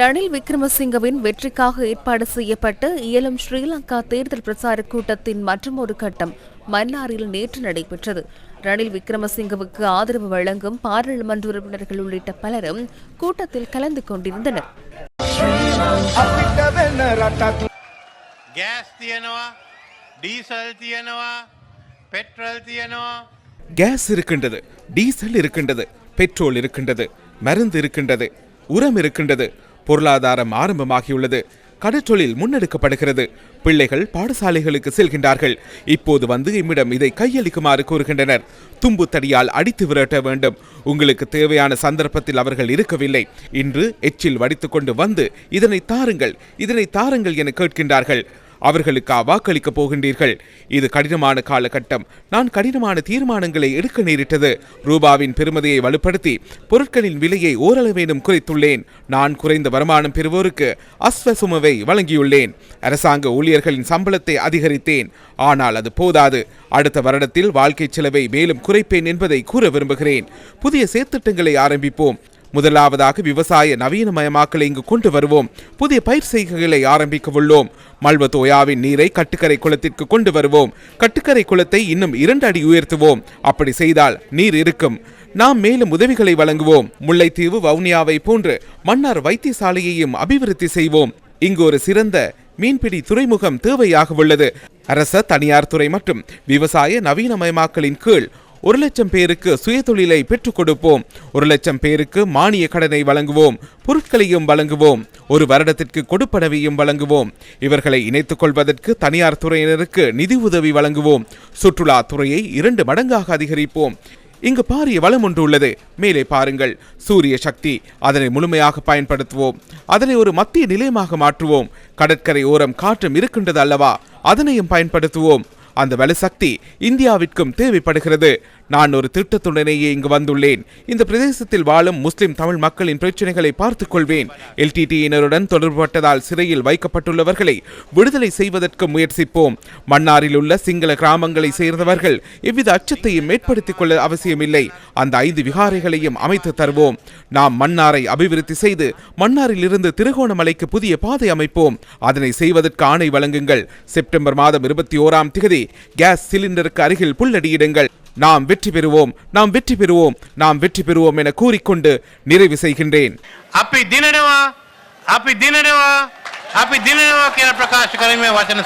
ரணில் விக்ரமசிங்கவின் வெற்றிக்காக ஏற்பாடு செய்யப்பட்ட இயலும் ஸ்ரீலங்கா தேர்தல் பிரச்சார கூட்டத்தின் மற்றும் ஒரு கட்டம் மன்னாரில் நேற்று நடைபெற்றது. ரணில் விக்ரமசிங்கவுக்கு ஆதரவு வழங்கும் பாராளுமன்ற உறுப்பினர்கள் உள்ளிட்ட பலரும் கூட்டத்தில் கலந்து கொண்டிருந்தனர். கேஸ் இருக்கின்றது டீசல் இருக்கின்றது பெட்ரோல் இருக்கின்றது. மருந்து இருக்கின்றது உரம் இருக்கின்றது. பொருளாதாரம் ஆரம்பமாகியுள்ளது. கடற்றொழில் முன்னெடுக்கப்படுகிறது. பிள்ளைகள் பாடசாலைகளுக்கு செல்கின்றார்கள். இப்போது வந்து இம்மிடம் இதை கையளிக்குமாறு கூறுகின்றனர். தும்பு தடியால் அடித்து விரட்ட வேண்டும். உங்களுக்கு தேவையான சந்தர்ப்பத்தில் அவர்கள் இருக்கவில்லை. இன்று எச்சில் வடித்துக்கொண்டு வந்து இதனை தாருங்கள் இதனை தாருங்கள் என கேட்கின்றார்கள். அவர்களுக்கா வாக்களிக்கப் போகின்றீர்கள். இது கடினமான காலகட்டம். நான் கடினமான தீர்மானங்களை எடுக்க நேரிட்டது. ரூபாவின் பெருமதியை வலுப்படுத்தி பொருட்களின் விலையை ஓரளவேனும் குறைத்துள்ளேன். நான் குறைந்த வருமானம் பெறுவோருக்கு அஸ்வசுமவை வழங்கியுள்ளேன். அரசாங்க ஊழியர்களின் சம்பளத்தை அதிகரித்தேன். ஆனால் அது போதாது. அடுத்த வருடத்தில் வாழ்க்கை செலவை மேலும் குறைப்பேன் என்பதை கூற விரும்புகிறேன். புதிய சேர்த்திட்டங்களை ஆரம்பிப்போம். முதலாவதாக விவசாய நவீனமயமாக்கலை இங்கு கொண்டு வருவோம். புதிய பயிர் செய்கைகளை ஆரம்பிக்க உள்ளோம். மல்வத்தோயாவின் நீரை கட்டுக்கரை குளத்திற்கு கொண்டு வருவோம். கட்டுக்கரை குளத்தை இன்னும் இரண்டு அடி உயர்த்துவோம். அப்படி செய்தால் நீர் இருக்கும். நாம் மேலும் உதவிகளை வழங்குவோம். முல்லைத்தீவு வவுனியாவை போன்று மன்னார் வைத்தியசாலையையும் அபிவிருத்தி செய்வோம். இங்கு ஒரு சிறந்த மீன்பிடி துறைமுகம் தேவையாக உள்ளது. அரச தனியார் துறை மற்றும் விவசாய நவீனமயமாக்கலின் கீழ் ஒரு லட்சம் பேருக்கு சுயதொழிலை பெற்றுக் கொடுப்போம். ஒரு லட்சம் பேருக்கு மானிய கடனை வழங்குவோம். பொருட்களையும் வழங்குவோம். ஒரு வருடத்திற்கு கொடுப்பனவையும் வழங்குவோம். இவர்களை இணைத்துக் கொள்வதற்கு தனியார் துறையினருக்கு நிதி உதவி வழங்குவோம். சுற்றுலா துறையை இரண்டு மடங்காக அதிகரிப்போம். இங்கு பாரிய வளம் ஒன்று உள்ளது. மேலே பாருங்கள். சூரிய சக்தி அதனை முழுமையாக பயன்படுத்துவோம். அதனை ஒரு மத்திய நிலையமாக மாற்றுவோம். கடற்கரை ஓரம் காற்றும் இருக்கின்றது அல்லவா? அதனையும் பயன்படுத்துவோம். அந்த வலுசக்தி இந்தியாவிற்கும் தேவைப்படுகிறது. நான் ஒரு திட்டத்துடனேயே இங்கு வந்துள்ளேன். இந்த பிரதேசத்தில் வாழும் முஸ்லிம் தமிழ் மக்களின் பிரச்சனைகளை பார்த்துக் கொள்வேன் எல்டிடியினருடன் தொடர்புபட்டதால் சிறையில் வைக்கப்பட்டுள்ளவர்களை விடுதலை செய்வதற்கு முயற்சிப்போம். மன்னாரில் உள்ள சிங்கள கிராமங்களை சேர்ந்தவர்கள் எவ்வித அச்சத்தையும் ஏற்படுத்திக் கொள்ள அவசியமில்லை. அந்த ஐந்து விகாரைகளையும் அமைத்து தருவோம். நாம் மன்னாரை அபிவிருத்தி செய்து மன்னாரில் இருந்து திருகோணமலைக்கு புதிய பாதை அமைப்போம். அதனை செய்வதற்கு ஆணை வழங்குங்கள். செப்டம்பர் மாதம் இருபத்தி ஓராம் திகதி கேஸ் சிலிண்டருக்கு அருகில் புல்லடியிடுங்கள். நாம் வெற்றி பெறுவோம் நாம் வெற்றி பெறுவோம் நாம் வெற்றி பெறுவோம் என கூறிக்கொண்டு நிறைவு செய்கின்றேன். அப்படி தினடவா அப்படி தினடவா அப்படி தினடவா பிரகாஷ் கலைமை வசன